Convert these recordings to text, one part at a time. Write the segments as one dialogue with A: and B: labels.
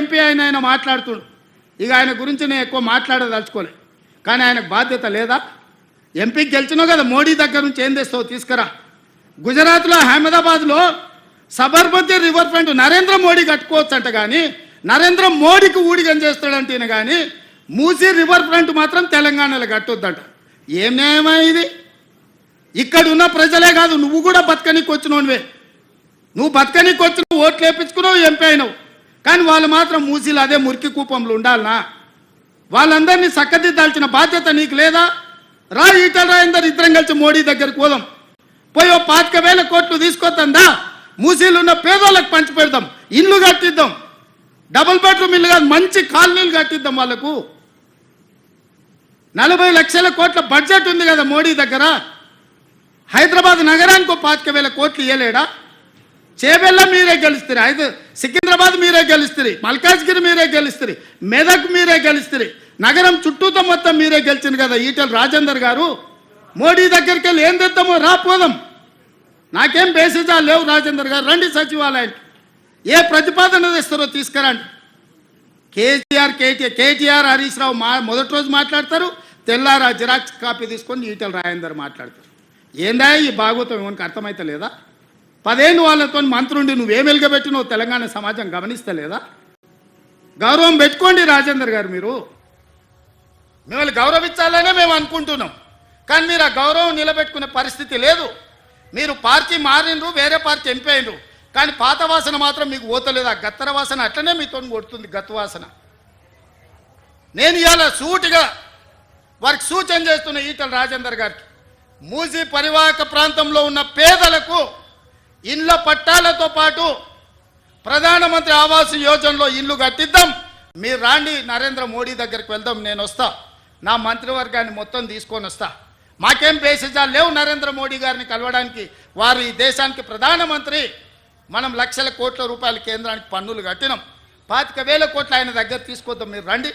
A: MP అయిన ఆయన మాట్లాడుతుడు. ఇక ఆయన గురించి నేను ఎక్కువ మాట్లాడదలుచుకోలే. కానీ ఆయనకు బాధ్యత లేదా? ఎంపీకి గెలిచినావు కదా మోడీ దగ్గర నుంచి ఏం తెస్తావు? తీసుకురా. గుజరాత్లో అహ్మదాబాద్లో సబర్మతి రివర్ ఫ్రంట్ నరేంద్ర మోడీ కట్టుకోవచ్చంట కానీ నరేంద్ర మోడీకి ఊడిగం చేస్తాడంటే ఈయన కానీ మూసీ రివర్ ఫ్రంట్ మాత్రం తెలంగాణలో కట్టొద్దంట. ఏం న్యాయమా ఇది? ఇక్కడ ఉన్న ప్రజలే కాదు నువ్వు కూడా బతకనికి వచ్చినోనివే నువ్వు బతకనికి వచ్చిన ఓట్లు వేపించుకున్నావు ఎంపీ అయినావు. కానీ వాళ్ళు మాత్రం మూసీలు అదే మురికి కూపంలో ఉండాలనా? వాళ్ళందరినీ చక్కదిద్దాల్సిన బాధ్యత నీకు లేదా? రా ఈటల రాయందరు ఇద్దరం కలిసి మోడీ దగ్గరికి పోదాం. పోయి ఓ పాతిక వేల కోట్లు తీసుకొద్దా మూసీలు ఉన్న పేదోళ్ళకి పంచి పెడదాం ఇల్లు కట్టిద్దాం. డబుల్ బెడ్రూమ్ ఇల్లు కాదు మంచి కాలనీలు కట్టిద్దాం వాళ్ళకు. నలభై లక్షల కోట్ల బడ్జెట్ ఉంది కదా మోడీ దగ్గర. హైదరాబాద్ నగరానికి ఒక పాతిక వేల కోట్లు ఇవ్వలేడా చేబెల్లా మీరే గెలుస్తారు అయితే హైదరాబాద్ మీరే గెలుస్తుంది మల్కాజ్గిరి మీరే గెలుస్తుంది మెదక్ మీరే గెలుస్తుంది నగరం చుట్టూతో మొత్తం మీరే గెలిచింది కదా ఈటల రాజేందర్ గారు. మోడీ దగ్గరికి వెళ్ళి ఏం తెద్దామో రా పోదాం. నాకేం బేసిజా లేవు రాజేందర్ గారు రండి సచివాలయానికి. ఏ ప్రతిపాదన తెస్తారో తీసుకురండి. కేసీఆర్ కేటీఆర్ కేటీఆర్ హరీష్ రావు మా మొదటి రోజు మాట్లాడతారు తెల్లారా జిరాక్స్ కాపీ తీసుకొని ఈటల రాజేందర్ మాట్లాడతారు. ఏందా ఈ భాగవతం ఏమనికి అర్థమైతే లేదా పదేళ్ళు వాళ్ళతో మంత్రుండి నువ్వేం వెలుగబెట్టినో తెలంగాణ సమాజం గమనిస్తలేదా? గౌరవం పెట్టుకోండి రాజేందర్ గారు మీరు. మిమ్మల్ని గౌరవించాలనే మేము అనుకుంటున్నాం. కానీ మీరు ఆ గౌరవం నిలబెట్టుకునే పరిస్థితి లేదు. మీరు పార్టీ మారిండ్రు వేరే పార్టీ ఎంపీ కానీ పాత వాసన మాత్రం మీకు పోతలేదు. ఆ గత్తర వాసన అట్లనే మీతో కొడుతుంది గత్త వాసన. నేను ఇవాళ సూటిగా వారికి సూచన చేస్తున్న ఈటల రాజేందర్ గారికి మూజీ పరివాహక ప్రాంతంలో ఉన్న పేదలకు ఇండ్ల పట్టాలతో పాటు ప్రధానమంత్రి ఆవాస్ యోజనలో ఇల్లు కట్టిద్దాం. మీరు రాండి నరేంద్ర మోడీ దగ్గరికి వెళ్దాం నేను వస్తా. నా మంత్రివర్గాన్ని మొత్తం తీసుకొని వస్తా. మాకేం బేసిజాలు లేవు నరేంద్ర మోడీ గారిని కలవడానికి. వారు ఈ దేశానికి ప్రధానమంత్రి. మనం లక్షల కోట్ల రూపాయల కేంద్రానికి పన్నులు కట్టినాం. పాతిక వేల కోట్ల ఆయన దగ్గర తీసుకొద్దాం మీరు రండి.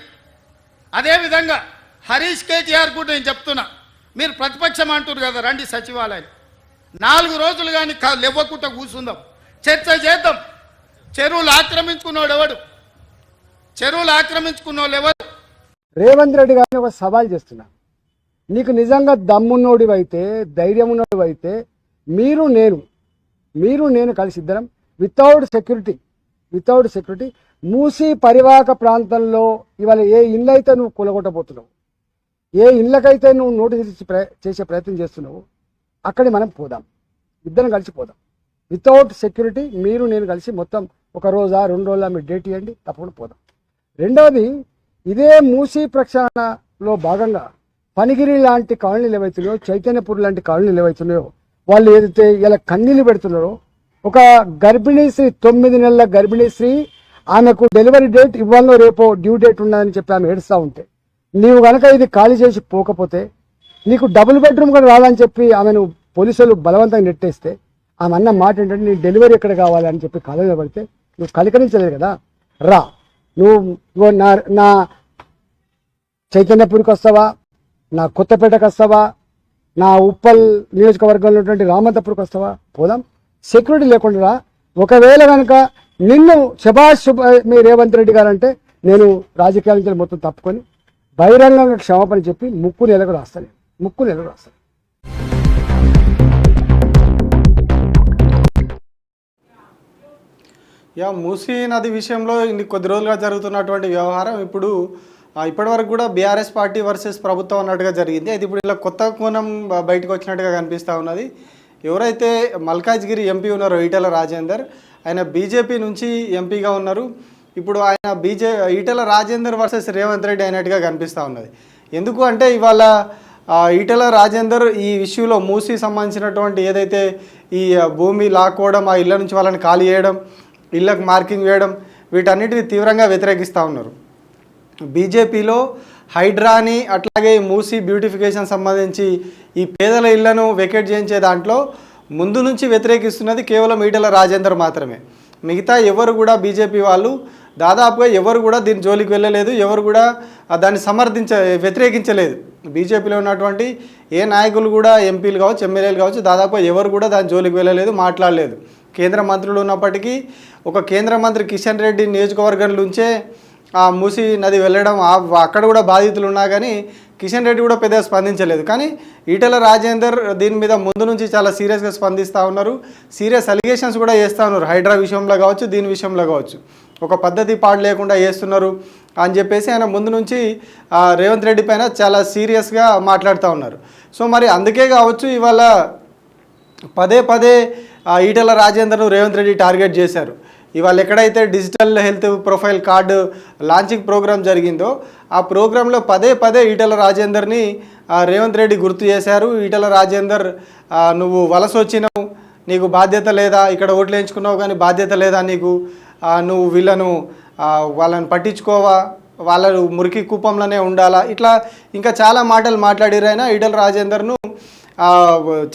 A: అదేవిధంగా హరీష్ కేటీఆర్ కూడా నేను చెప్తున్నా. మీరు ప్రతిపక్షం అంటున్నారు కదా రండి సచివాలయం. నాలుగు రోజులు కానీ లేవ్వకుండా కూర్చుందాం. చర్చ చేద్దాం. చెరువులు ఆక్రమించుకున్నాడు ఎవడు? చెరువులు ఆక్రమించుకున్నోళ్ళు ఎవరు?
B: రేవంత్ రెడ్డి గారిని ఒక సవాల్ చేస్తున్నా. నీకు నిజంగా దమ్మున్నోడివైతే ధైర్యం ఉన్నోడివైతే మీరు నేను మీరు నేను కలిసి ఇద్దరం without security without security Musi పరివాహక ప్రాంతంలో ఇవాళ ఏ ఇళ్ళైతే నువ్వు కూలగొట్టబోతున్నావు ఏ ఇళ్ళకైతే నువ్వు నోటీస్ ఇచ్చి ప్ర- చేసే ప్రయత్నం చేస్తున్నావు అక్కడి మనం పోదాం. ఇద్దరం కలిసి పోదాం. వితౌట్ సెక్యూరిటీ మీరు నేను కలిసి మొత్తం ఒక రోజా రెండు రోజుల మీరు డేట్ ఇవ్వండి తప్పకుండా పోదాం. రెండవది ఇదే మూసీ ప్రక్షాళనలో భాగంగా పనిగిరి లాంటి కాలనీలు ఏవైతున్నాయో చైతన్యపూర్ లాంటి కాలనీలు ఏవైతున్నాయో వాళ్ళు ఏదైతే ఇలా కన్నీళ్ళు పెడుతున్నారో ఒక గర్భిణీ స్త్రీ తొమ్మిది నెలల గర్భిణీ స్త్రీ ఆమెకు డెలివరీ డేట్ ఇవ్వాలో రేపో డ్యూ డేట్ ఉన్నదని చెప్పి ఆమె ఏడుస్తూ ఉంటే నీవు కనుక ఇది ఖాళీ చేసి పోకపోతే నీకు డబుల్ బెడ్రూమ్ కూడా రాదని చెప్పి ఆమెను పోలీసులు బలవంతంగా నెట్టేస్తే ఆమె అన్న మాట ఏంటంటే నీ డెలివరీ ఎక్కడ కావాలి? అని చెప్పి కాలేజీలో పడితే నువ్వు కలకరించలేదు కదా రా. నువ్వు ఇగో నా నా చైతన్యపూర్కి వస్తావా? నా కొత్తపేటకు వస్తావా? నా ఉప్పల్ నియోజకవర్గంలో ఉన్నటువంటి రామంతపూర్కి వస్తావా? పోదాం. సెక్యూరిటీ లేకుండా రా. ఒకవేళ కనుక నిన్ను శభాష్ శుభ- మీ రేవంత్ రెడ్డి గారు అంటే నేను రాజకీయాల నుంచి మొత్తం తప్పుకొని బహిరంగంగా క్షమాపణ చెప్పి ముక్కు నెలకు రాస్తాను. ముక్కు నెలకు రాస్తాను.
C: యా మూసీ నది విషయంలో ఇన్ని కొద్ది రోజులుగా జరుగుతున్నటువంటి వ్యవహారం ఇప్పుడు ఇప్పటివరకు కూడా బీఆర్ఎస్ పార్టీ వర్సెస్ ప్రభుత్వం అన్నట్టుగా జరిగింది. అయితే ఇప్పుడు ఇలా కొత్త కోణం బయటకు వచ్చినట్టుగా కనిపిస్తూ ఉన్నది. ఎవరైతే మల్కాజ్గిరి ఎంపీ ఉన్నారో ఈటెల రాజేందర్ ఆయన బీజేపీ నుంచి ఎంపీగా ఉన్నారు. ఇప్పుడు ఆయన బీజే ఈటెల రాజేందర్ వర్సెస్ రేవంత్ రెడ్డి అయినట్టుగా కనిపిస్తూ ఉన్నది. ఎందుకు అంటే ఇవాళ ఈటల ఈటెల రాజేందర్ ఈ ఇష్యూలో మూసి సంబంధించినటువంటి ఏదైతే ఈ భూమి లాక్కోవడం ఆ ఇళ్ళ నుంచి వాళ్ళని ఖాళీ చేయడం ఇళ్ళకు మార్కింగ్ వేయడం వీటన్నిటిని తీవ్రంగా వ్యతిరేకిస్తూ ఉన్నారు. బీజేపీలో హైడ్రాని అట్లాగే మూసి మూసీ బ్యూటిఫికేషన్ సంబంధించి ఈ పేదల ఇళ్ళను వెకేట్ చేయించే దాంట్లో ముందు నుంచి వ్యతిరేకిస్తున్నది కేవలం ఈటల రాజేందర్ మాత్రమే. మిగతా ఎవరు కూడా బీజేపీ వాళ్ళు దాదాపుగా ఎవరు కూడా దీని జోలికి వెళ్ళలేదు ఎవరు కూడా దాన్ని సమర్థించ వ్యతిరేకించలేదు. బీజేపీలో ఉన్నటువంటి ఏ నాయకులు కూడా ఎంపీలు కావచ్చు ఎమ్మెల్యేలు కావచ్చు దాదాపుగా ఎవరు కూడా దాని జోలికి వెళ్ళలేదు మాట్లాడలేదు. కేంద్ర మంత్రులు ఉన్నప్పటికీ ఒక కేంద్ర మంత్రి కిషన్ రెడ్డి నియోజకవర్గం నుంచే ఆ మూసి నది వెళ్ళడం అక్కడ కూడా బాధితులు ఉన్నా కానీ కిషన్ రెడ్డి కూడా పెద్దగా స్పందించలేదు. కానీ ఈటల రాజేందర్ దీని మీద ముందు నుంచి చాలా సీరియస్గా స్పందిస్తూ ఉన్నారు. సీరియస్ అలిగేషన్స్ కూడా చేస్తూ ఉన్నారు. హైడ్రా విషయంలో కావచ్చు దీని విషయంలో కావచ్చు. ఒక పద్ధతి పాడు లేకుండా చేస్తున్నారు అని చెప్పేసి ఆయన ముందు నుంచి రేవంత్ రెడ్డి పైన చాలా సీరియస్గా మాట్లాడుతూ ఉన్నారు. సో మరి అందుకే కావచ్చు ఇవాళ పదే పదే ఈటల రాజేందర్ను రేవంత్ రెడ్డి టార్గెట్ చేశారు. ఇవాళ ఎక్కడైతే digital health profile card launching program జరిగిందో ఆ ప్రోగ్రాంలో పదే పదే ఈటల రాజేందర్ని రేవంత్ రెడ్డి గుర్తు చేశారు. ఈటల రాజేందర్ నువ్వు వలస వచ్చినావు నీకు బాధ్యత లేదా ఇక్కడ ఓట్లు వేయించుకున్నావు కానీ బాధ్యత లేదా నీకు నువ్వు వీళ్ళను వాళ్ళని పట్టించుకోవా వాళ్ళ మురికి కూపంలోనే ఉండాలా? ఇట్లా ఇంకా చాలా మాటలు మాట్లాడిరైనా ఈటల రాజేందర్ను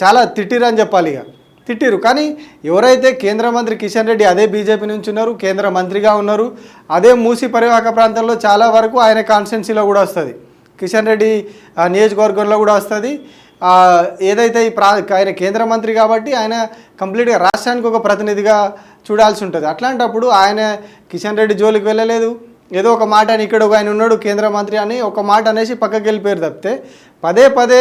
C: చాలా తిట్టిరని చెప్పాలి ఇక. తిట్టిరు కానీ ఎవరైతే కేంద్ర మంత్రి కిషన్ రెడ్డి అదే బీజేపీ నుంచి ఉన్నారు కేంద్ర మంత్రిగా ఉన్నారు అదే మూసి పరివాహక ప్రాంతంలో చాలా వరకు ఆయన కాన్స్టిట్యున్సీలో కూడా వస్తుంది. కిషన్ రెడ్డి నియోజకవర్గంలో కూడా వస్తుంది. ఏదైతే ఈ ప్రా ఆయన కేంద్ర మంత్రి కాబట్టి ఆయన కంప్లీట్గా రాష్ట్రానికి ఒక ప్రతినిధిగా చూడాల్సి ఉంటుంది. అట్లాంటప్పుడు ఆయన కిషన్ రెడ్డి జోలికి వెళ్ళలేదు. ఏదో ఒక మాట అని ఇక్కడ ఒక ఆయన ఉన్నాడు కేంద్ర మంత్రి అని ఒక మాట అనేసి పక్కకి వెళ్ళిపోయారు తప్పితే పదే పదే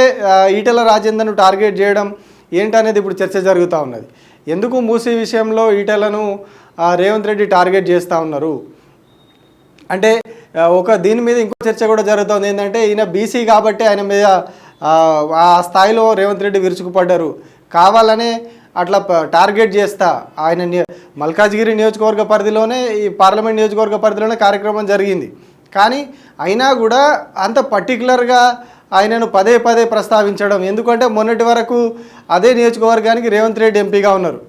C: ఈటల రాజేందర్ను టార్గెట్ చేయడం ఏంటనేది ఇప్పుడు చర్చ జరుగుతూ ఉన్నది. ఎందుకు మూసీ విషయంలో ఈటలను రేవంత్ రెడ్డి టార్గెట్ చేస్తూ ఉన్నారు? అంటే ఒక దీని మీద ఇంకో చర్చ కూడా జరుగుతుంది. ఏంటంటే ఈయన బీసీ కాబట్టి ఆయన మీద ఆ, స్థాయిలో రేవంత్ రెడ్డి విరుచుకుపడ్డారు. కావాలనే అట్లా టార్గెట్ చేస్తా. ఆయన మల్కాజ్గిరి నియోజకవర్గ పరిధిలోనే ఈ పార్లమెంట్ నియోజకవర్గ పరిధిలోనే కార్యక్రమం జరిగింది. కానీ అయినా కూడా అంత పర్టికులర్గా ఆయనను పదే పదే ప్రస్తావించడం. ఎందుకంటే మొన్నటి వరకు అదే నియోజకవర్గానికి రేవంత్ రెడ్డి ఎంపీగా ఉన్నారు.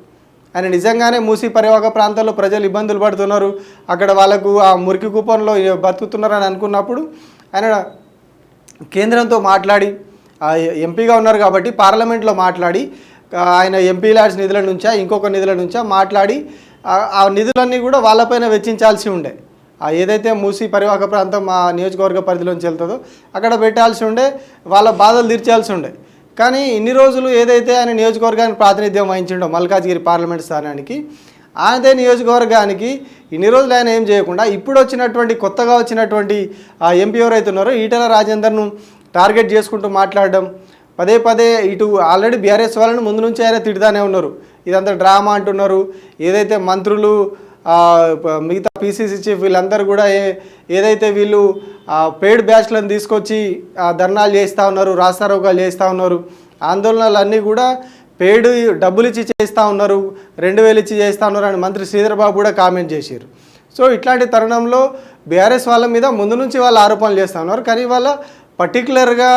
C: ఆయన నిజంగానే మూసి పరివాహక ప్రాంతాల్లో ప్రజలు ఇబ్బందులు పడుతున్నారు. అక్కడ వాళ్ళకు ఆ మురికి కూపంలో బతుకుతున్నారని అనుకున్నప్పుడు ఆయన కేంద్రంతో మాట్లాడి ఎంపీగా ఉన్నారు కాబట్టి పార్లమెంట్లో మాట్లాడి ఆయన ఎంపీ ల్యాడ్స్ నిధుల నుంచా ఇంకొక నిధుల నుంచా మాట్లాడి ఆ- నిధులన్నీ కూడా వాళ్ళపైన వెచ్చించాల్సి ఉండే. ఏదైతే మూసి పరివాహక ప్రాంతం మా నియోజకవర్గ పరిధిలోంచి వెళ్తుందో అక్కడ పెట్టాల్సి ఉండే వాళ్ళ బాధలు తీర్చాల్సి ఉండే. కానీ ఇన్ని రోజులు ఏదైతే ఆయన నియోజకవర్గానికి ప్రాతినిధ్యం వహించిండో మల్కాజ్గిరి పార్లమెంట్ స్థానానికి అదే నియోజకవర్గానికి ఇన్ని రోజులు ఆయన ఏం చేయకుండా ఇప్పుడు వచ్చినటువంటి కొత్తగా వచ్చినటువంటి ఎంపీ ఎవరైతే ఉన్నారో ఈటల రాజేందర్ను టార్గెట్ చేసుకుంటూ మాట్లాడడం పదే పదే ఇటు ఆల్రెడీ బీఆర్ఎస్ వాళ్ళని ముందు నుంచి ఆయన తిడతానే ఉన్నారు. ఇదంతా డ్రామా అంటున్నారు. ఏదైతే మంత్రులు మిగతా పీసీసీ చీఫ్ వీళ్ళందరూ కూడా ఏ ఏదైతే వీళ్ళు పెయిడ్ బ్యాచ్లను తీసుకొచ్చి ఆ, ధర్నాలు చేస్తూ ఉన్నారు రాస్తారోగాలు చేస్తూ ఉన్నారు ఆందోళనలు అన్నీ కూడా పెయిడ్ డబ్బులు ఇచ్చి చేస్తూ ఉన్నారు రెండు వేలు ఇచ్చి చేస్తూ ఉన్నారు అని మంత్రి శ్రీధర్బాబు కూడా కామెంట్ చేశారు. సో ఇట్లాంటి తరుణంలో బీఆర్ఎస్ వాళ్ళ మీద ముందు నుంచి వాళ్ళు ఆరోపణలు చేస్తూ ఉన్నారు. కానీ వాళ్ళ పర్టికులర్గా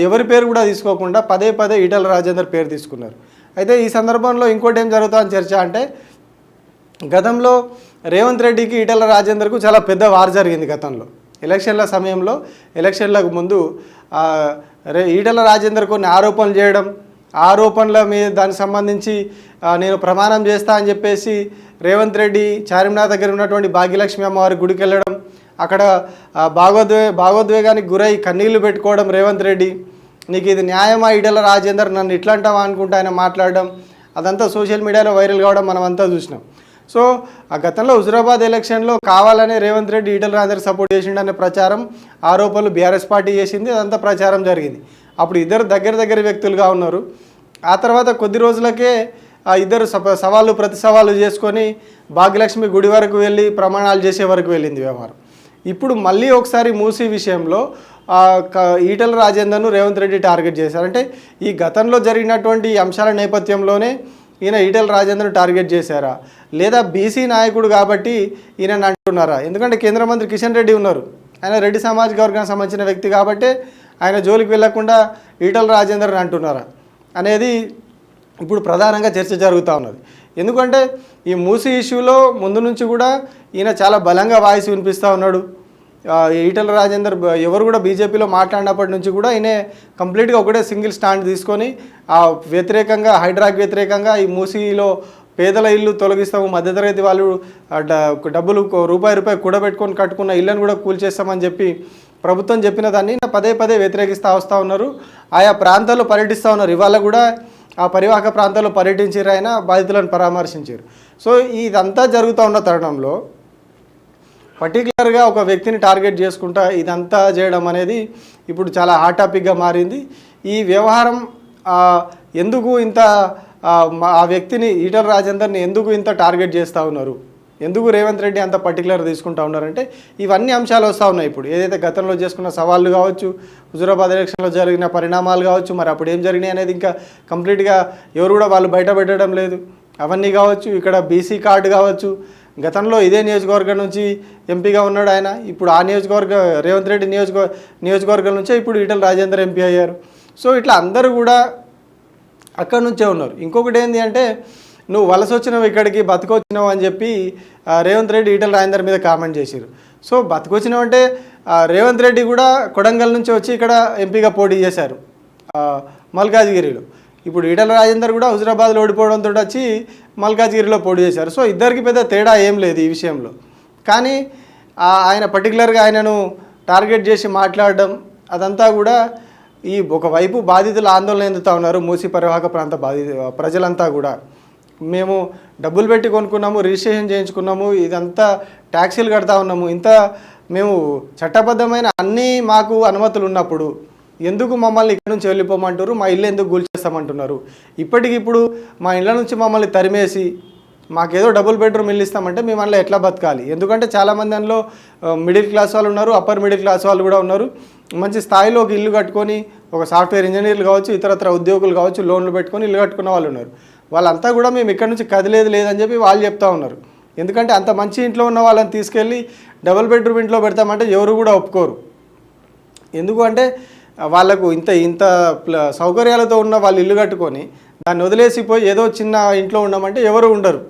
C: ఎవరి పేరు కూడా తీసుకోకుండా పదే పదే ఈటల రాజేందర్ పేరు తీసుకున్నారు. అయితే ఈ సందర్భంలో ఇంకోటి ఏం జరుగుతుందని చర్చ అంటే గతంలో రేవంత్ రెడ్డికి ఈటల రాజేందర్కు చాలా పెద్ద వార్ జరిగింది గతంలో. ఎలక్షన్ల సమయంలో ఎలక్షన్లకు ముందు రే ఈటల రాజేందర్ కొన్ని ఆరోపణలు చేయడం ఆరోపణల మీద దానికి సంబంధించి నేను ప్రమాణం చేస్తా అని చెప్పేసి రేవంత్ రెడ్డి చార్మినార్ దగ్గర ఉన్నటువంటి భాగ్యలక్ష్మి అమ్మవారి గుడికి వెళ్ళడం అక్కడ భాగోద్వే భాగోద్వేగానికి గురై కన్నీళ్ళు పెట్టుకోవడం రేవంత్ రెడ్డి. నీకు ఇది న్యాయమా ఈటల రాజేందర్? నన్ను ఇట్లా అంటావా అనుకుంటా ఆయన మాట్లాడడం అదంతా సోషల్ మీడియాలో వైరల్ కావడం మనం అంతా చూసినాం. సో ఆ గతంలో హుజురాబాద్ ఎలక్షన్లో కావాలనే రేవంత్ రెడ్డి ఈటల రాజేందర్ సపోర్ట్ చేసిండనే ప్రచారం ఆరోపణలు బీఆర్ఎస్ పార్టీ చేసింది అదంతా ప్రచారం జరిగింది. అప్పుడు ఇద్దరు దగ్గర దగ్గర వ్యక్తులుగా ఉన్నారు. ఆ తర్వాత కొద్ది రోజులకే ఆ ఇద్దరు సవాళ్ళు ప్రతి సవాళ్ళు చేసుకొని భాగ్యలక్ష్మి గుడి వరకు వెళ్ళి ప్రమాణాలు చేసే వరకు వెళ్ళింది వ్యవహారం. ఇప్పుడు మళ్ళీ ఒకసారి మూసీ విషయంలో ఈటల రాజేందర్ను రేవంత్ రెడ్డి టార్గెట్ చేశారు. అంటే ఈ గతంలో జరిగినటువంటి అంశాల నేపథ్యంలోనే ఈయన ఈటల రాజేందర్ను టార్గెట్ చేశారా? లేదా బీసీ నాయకుడు కాబట్టి ఈయన అంటున్నారా? ఎందుకంటే కేంద్ర మంత్రి కిషన్ రెడ్డి ఉన్నారు. ఆయన రెడ్డి సామాజిక వర్గానికి సంబంధించిన వ్యక్తి కాబట్టి ఆయన జోలికి వెళ్ళకుండా ఈటల రాజేందర్ని అంటున్నారా? అనేది ఇప్పుడు ప్రధానంగా చర్చ జరుగుతూ ఉన్నది. ఎందుకంటే ఈ మూసీ ఇష్యూలో ముందు నుంచి కూడా ఈయన చాలా బలంగా వాయిస్ వినిపిస్తూ ఉన్నాడు. ఈటల రాజేందర్ ఎవరు కూడా బీజేపీలో మాట్లాడినప్పటి నుంచి కూడా ఈయన కంప్లీట్గా ఒకటే సింగిల్ స్టాండ్ తీసుకొని ఆ వ్యతిరేకంగా హైడ్రాక్ వ్యతిరేకంగా ఈ మూసీలో పేదల ఇల్లు తొలగిస్తాము మధ్యతరగతి వాళ్ళు డబ్బులు రూపాయి రూపాయి కూడబెట్టుకొని కట్టుకున్న ఇళ్ళను కూడా కూల్చేస్తామని చెప్పి ప్రభుత్వం చెప్పిన దాన్ని పదే పదే వ్యతిరేకిస్తూ వస్తూ ఉన్నారు. ఆయా ప్రాంతాల్లో పర్యటిస్తూ ఉన్నారు. ఇవాళ కూడా ఆ పరివాహక ప్రాంతాల్లో పర్యటించారు ఆయన బాధితులను పరామర్శించారు సో ఇదంతా జరుగుతూ ఉన్న తరుణంలో పర్టికులర్గా ఒక వ్యక్తిని టార్గెట్ చేసుకుంటా ఇదంతా చేయడం అనేది ఇప్పుడు చాలా హాట్ టాపిక్గా మారింది. ఈ వ్యవహారం ఎందుకు ఇంత ఆ, ఆ వ్యక్తిని ఈటల రాజేందర్ని ఎందుకు ఇంత టార్గెట్ చేస్తూ ఉన్నారు? ఎందుకు రేవంత్ రెడ్డి అంత పర్టికులర్ తీసుకుంటా ఉన్నారంటే ఇవన్నీ అంశాలు వస్తూ ఉన్నాయి ఇప్పుడు. ఏదైతే గతంలో చేసుకున్న సవాళ్ళు కావచ్చు హుజురాబాద్ ఎలక్షన్లో జరిగిన పరిణామాలు కావచ్చు మరి అప్పుడు ఏం జరిగినాయి అనేది ఇంకా కంప్లీట్గా ఎవరు కూడా వాళ్ళు బయట పెట్టడం లేదు. అవన్నీ కావచ్చు ఇక్కడ బీసీ కార్డు కావచ్చు గతంలో ఇదే నియోజకవర్గం నుంచి ఎంపీగా ఉన్నాడు ఆయన. ఇప్పుడు ఆ నియోజకవర్గ రేవంత్ రెడ్డి నియోజక నియోజకవర్గం నుంచే ఇప్పుడు ఈటల రాజేందర్ ఎంపీ అయ్యారు. సో ఇట్లా అందరూ కూడా అక్కడ నుంచే ఉన్నారు. ఇంకొకటి ఏంటి అంటే నువ్వు వలస వచ్చినావు ఇక్కడికి బతికొచ్చినావు అని చెప్పి రేవంత్ రెడ్డి ఈటల రాజేందర్ మీద కామెంట్ చేశారు సో బతికొచ్చినావు అంటే రేవంత్ రెడ్డి కూడా కొడంగల్ నుంచి వచ్చి ఇక్కడ ఎంపీగా పోటీ చేశారు మల్కాజ్గిరిలో. ఇప్పుడు ఈటల రాజేందర్ కూడా హుజరాబాద్లో ఓడిపోవడంతో వచ్చి మల్కాజ్గిరిలో పోటీ చేశారు. సో ఇద్దరికి పెద్ద తేడా ఏం లేదు ఈ విషయంలో. కానీ ఆయన పర్టికులర్గా ఆయనను టార్గెట్ చేసి మాట్లాడడం అదంతా కూడా ఈ ఒకవైపు బాధితులు ఆందోళన చెందుతూ ఉన్నారు. మూసి పరివాహక ప్రాంత బాధిత ప్రజలంతా కూడా. మేము డబ్బులు పెట్టి కొనుక్కున్నాము రిజిస్ట్రేషన్ చేయించుకున్నాము ఇదంతా ట్యాక్సీలు కడతా ఉన్నాము. ఇంత మేము చట్టబద్ధమైన అన్నీ మాకు అనుమతులు ఉన్నప్పుడు ఎందుకు మమ్మల్ని ఇక్కడ నుంచి వెళ్ళిపోమంటారు మా ఇల్లు ఎందుకు కూల్చేస్తామంటున్నారు ఇప్పటికిప్పుడు మా ఇళ్ళ నుంచి మమ్మల్ని తరిమేసి మాకేదో డబుల్ బెడ్రూమ్ ఇల్లు ఇస్తామంటే మేము అందులో ఎట్లా బతకాలి? ఎందుకంటే చాలామంది అందులో మిడిల్ క్లాస్ వాళ్ళు ఉన్నారు అప్పర్ మిడిల్ క్లాస్ వాళ్ళు కూడా ఉన్నారు. మంచి స్థాయిలో ఒక ఇల్లు కట్టుకొని ఒక సాఫ్ట్వేర్ ఇంజనీర్లు కావచ్చు ఇతరత్ర ఉద్యోగులు కావచ్చు లోన్లు పెట్టుకొని ఇల్లు కట్టుకున్న వాళ్ళు ఉన్నారు. వాళ్ళంతా కూడా మేము ఇక్కడ నుంచి కదిలేదు లేదని చెప్పి వాళ్ళు చెప్తా ఉన్నారు. ఎందుకంటే అంత మంచి ఇంట్లో ఉన్న వాళ్ళని తీసుకెళ్ళి డబుల్ బెడ్రూమ్ ఇంట్లో పెడతామంటే ఎవరు కూడా ఒప్పుకోరు. ఎందుకు అంటే వాళ్ళకు ఇంత ఇంత ప్ల- సౌకర్యాలతో ఉన్న వాళ్ళు ఇల్లు కట్టుకొని దాన్ని వదిలేసిపోయి ఏదో చిన్న ఇంట్లో ఉండమంటే ఎవరు ఉండరు.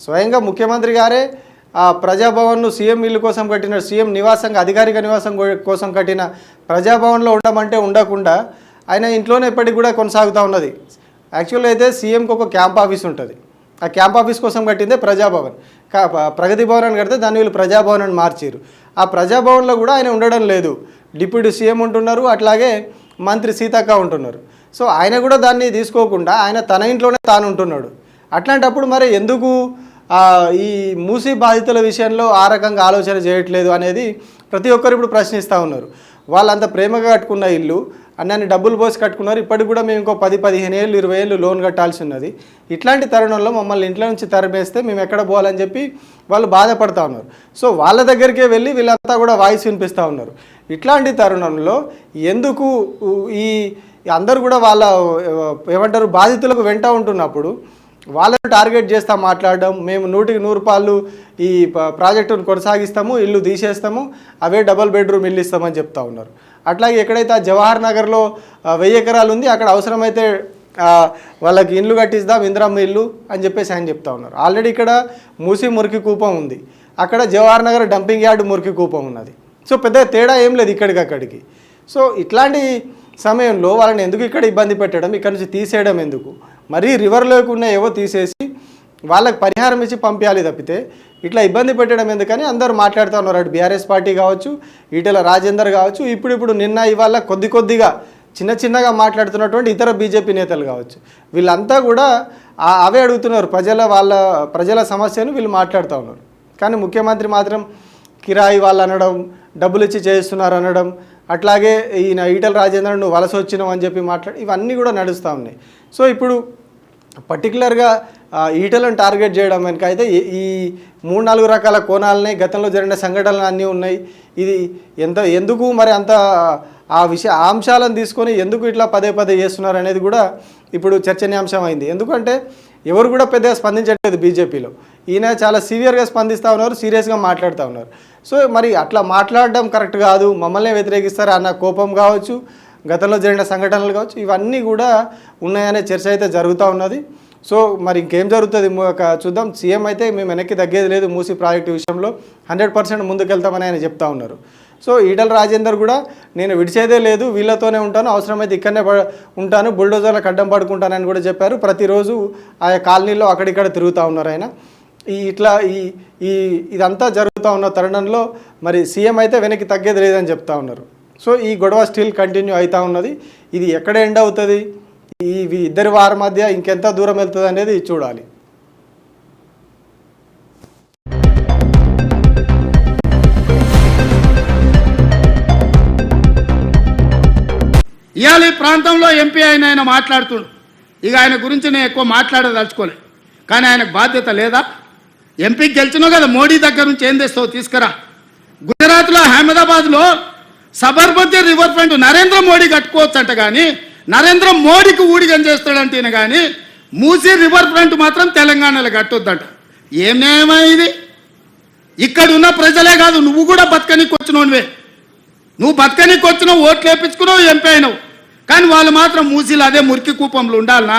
C: స్వయంగా ముఖ్యమంత్రి గారే ఆ ప్రజాభవన్ను సీఎం ఇల్లు కోసం కట్టిన సీఎం నివాసంగా అధికారిక నివాసం కో- కోసం కట్టిన ప్రజాభవన్లో ఉండమంటే ఉండకుండా ఆయన ఇంట్లోనే ఇప్పటికి కూడా కొనసాగుతూ ఉన్నది. యాక్చువల్గా అయితే సీఎంకి ఒక క్యాంప్ ఆఫీస్ ఉంటుంది. ఆ క్యాంప్ ఆఫీస్ కోసం కట్టిందే ప్రజాభవన్. ప్రగతి భవన్ కడితే దాన్ని వీళ్ళు ప్రజాభవన్ అని మార్చారు. ఆ ప్రజాభవన్లో కూడా ఆయన ఉండడం లేదు. డిప్యూటీ సీఎం ఉంటున్నారు అట్లాగే మంత్రి సీతక్క ఉంటున్నారు. సో ఆయన కూడా దాన్ని తీసుకోకుండా ఆయన తన ఇంట్లోనే తాను ఉంటున్నాడు. అట్లాంటప్పుడు మరి ఎందుకు ఈ మూసీ బాధితుల విషయంలో ఆ రకంగా ఆలోచన చేయట్లేదు అనేది ప్రతి ఒక్కరు ఇప్పుడు ప్రశ్నిస్తూ ఉన్నారు. వాళ్ళంత ప్రేమగా కట్టుకున్న ఇల్లు అన్నీ డబ్బులు పోసి కట్టుకున్నారు. ఇప్పటికి కూడా మేము ఇంకో పది పదిహేను ఏళ్ళు ఇరవై ఏళ్ళు లోన్ కట్టాల్సి ఉన్నది. ఇట్లాంటి తరుణంలో మమ్మల్ని ఇంట్లో నుంచి తరిమేస్తే మేము ఎక్కడ పోవాలని చెప్పి వాళ్ళు బాధపడుతూ ఉన్నారు. సో వాళ్ళ దగ్గరికే వెళ్ళి వీళ్ళంతా కూడా వాయిస్ వినిపిస్తూ ఉన్నారు. ఇట్లాంటి తరుణంలో ఎందుకు ఈ అందరూ కూడా వాళ్ళ ఏమంటారు బాధితులకు వెంట ఉంటున్నప్పుడు వాళ్ళను టార్గెట్ చేస్తాం మాట్లాడడం మేము నూటికి నూరు పాళ్ళు ఈ ప్రాజెక్టును కొనసాగిస్తాము ఇల్లు తీసేస్తాము అవే డబల్ బెడ్రూమ్ ఇల్లు ఇస్తామని చెప్తా ఉన్నారు. అట్లాగే ఎక్కడైతే ఆ జవహర్ నగర్లో వెయ్యి ఎకరాలు ఉంది అక్కడ అవసరమైతే వాళ్ళకి ఇల్లు కట్టిస్తాం ఇందిరమ్మ ఇల్లు అని చెప్పేసి ఆయన చెప్తా ఉన్నారు. ఆల్రెడీ ఇక్కడ మూసి మురికి కూపం ఉంది. అక్కడ జవహర్ నగర్ డంపింగ్ యార్డ్ మురికి కూపం ఉన్నది. సో పెద్ద తేడా ఏం లేదు ఇక్కడికి అక్కడికి. సో ఇట్లాంటి సమయంలో వాళ్ళని ఎందుకు ఇక్కడ ఇబ్బంది పెట్టడం ఇక్కడ నుంచి తీసేయడం ఎందుకు? మరీ రివర్లోకి ఉన్న ఏవో తీసేసి వాళ్ళకి పరిహారం ఇచ్చి పంపించాలి తప్పితే ఇట్లా ఇబ్బంది పెట్టడం ఎందుకని అందరూ మాట్లాడుతూ ఉన్నారు. అటు బీఆర్ఎస్ పార్టీ కావచ్చు ఈటెల రాజేందర్ కావచ్చు ఇప్పుడిప్పుడు నిన్న ఇవాళ కొద్ది కొద్దిగా చిన్న చిన్నగా మాట్లాడుతున్నటువంటి ఇతర బీజేపీ నేతలు కావచ్చు. వీళ్ళంతా కూడా అవే అడుగుతున్నారు. ప్రజల వాళ్ళ ప్రజల సమస్యను వీళ్ళు మాట్లాడుతూ ఉన్నారు. కానీ ముఖ్యమంత్రి మాత్రం కిరాయి వాళ్ళు అనడం డబ్బులు ఇచ్చి చేస్తున్నారు అనడం అట్లాగే ఈయన ఈటల రాజేంద్ర నువ్వు వలస వచ్చినావు అని చెప్పి మాట్లాడి ఇవన్నీ కూడా నడుస్తూ ఉన్నాయి. సో ఇప్పుడు పర్టికులర్గా ఈటలను టార్గెట్ చేయడం వెనుక అయితే ఈ- మూడు నాలుగు రకాల కోణాలనే గతంలో జరిగిన సంఘటనలు అన్నీ ఉన్నాయి. ఇది ఎంత ఎందుకు మరి అంత ఆ విషయ అంశాలను తీసుకొని ఎందుకు ఇట్లా పదే పదే చేస్తున్నారు అనేది కూడా ఇప్పుడు చర్చనీయాంశం అయింది. ఎందుకంటే ఎవరు కూడా పెద్దగా స్పందించట్లేదు బీజేపీలో. ఈయన చాలా సీవియర్గా స్పందిస్తూ ఉన్నారు సీరియస్గా మాట్లాడుతూ ఉన్నారు. సో మరి అట్లా మాట్లాడడం కరెక్ట్ కాదు మమ్మల్ని వ్యతిరేకిస్తారు అన్న కోపం కావచ్చు గతంలో జరిగిన సంఘటనలు కావచ్చు ఇవన్నీ కూడా ఉన్నాయనే చర్చ అయితే జరుగుతూ ఉన్నది. సో మరి ఇంకేం జరుగుతుంది? ఒక చూద్దాం. సీఎం అయితే మేము వెనక్కి తగ్గేది లేదు మూసి ప్రాజెక్టు విషయంలో. హండ్రెడ్ పర్సెంట్ ముందుకెళ్తామని ఆయన చెప్తా ఉన్నారు. సో ఈటల రాజేందర్ కూడా నేను విడిచేదే లేదు వీళ్ళతోనే ఉంటాను అవసరమైతే ఇక్కడనే ఉంటాను బుల్డోజర్లకు అడ్డం పడుకుంటానని కూడా చెప్పారు. ప్రతిరోజు ఆ కాలనీలో అక్కడిక్కడ తిరుగుతూ ఉన్నారు ఆయన. ఈ ఇట్లా ఈ ఈ ఇదంతా జరుగుతూ ఉన్న తరుణంలో మరి సీఎం అయితే వెనక్కి తగ్గేది లేదని చెప్తా ఉన్నారు. సో ఈ గొడవ స్టిల్ కంటిన్యూ అవుతూ ఉన్నది. ఇది ఎక్కడ ఎండ్ అవుతుంది? ఈ ఇద్దరి వారి మధ్య ఇంకెంత దూరం వెళ్తుంది అనేది చూడాలి.
A: ఇవాళ ఈ ప్రాంతంలో ఎంపీ అయిన ఆయన మాట్లాడుతుడు. ఇక ఆయన గురించి నేను ఎక్కువ మాట్లాడదలుచుకోలే. కానీ ఆయనకు బాధ్యత లేదా? ఎంపీకి గెలిచినావు కదా మోడీ దగ్గర నుంచి ఏం తెస్తావు? తీసుకురా. గుజరాత్లో అహ్మదాబాద్లో సబర్మతి రివర్ ఫ్రంట్ నరేంద్ర మోడీ కట్టుకోవచ్చు అంట కానీ నరేంద్ర మోడీకి ఊడిగం చేస్తాడంటే కానీ మూసీ రివర్ ఫ్రంట్ మాత్రం తెలంగాణలో కట్టొద్దంట. ఏం న్యాయమా ఇది? ఇక్కడ ఉన్న ప్రజలే కాదు నువ్వు కూడా బతకనికి వచ్చినోనివే నువ్వు బతకనికి వచ్చినావు ఓట్లు వేపించుకున్నావు ఎంపీ అయినావు. కానీ వాళ్ళు మాత్రం మూసీలు అదే మురికి కూపంలో ఉండాలనా?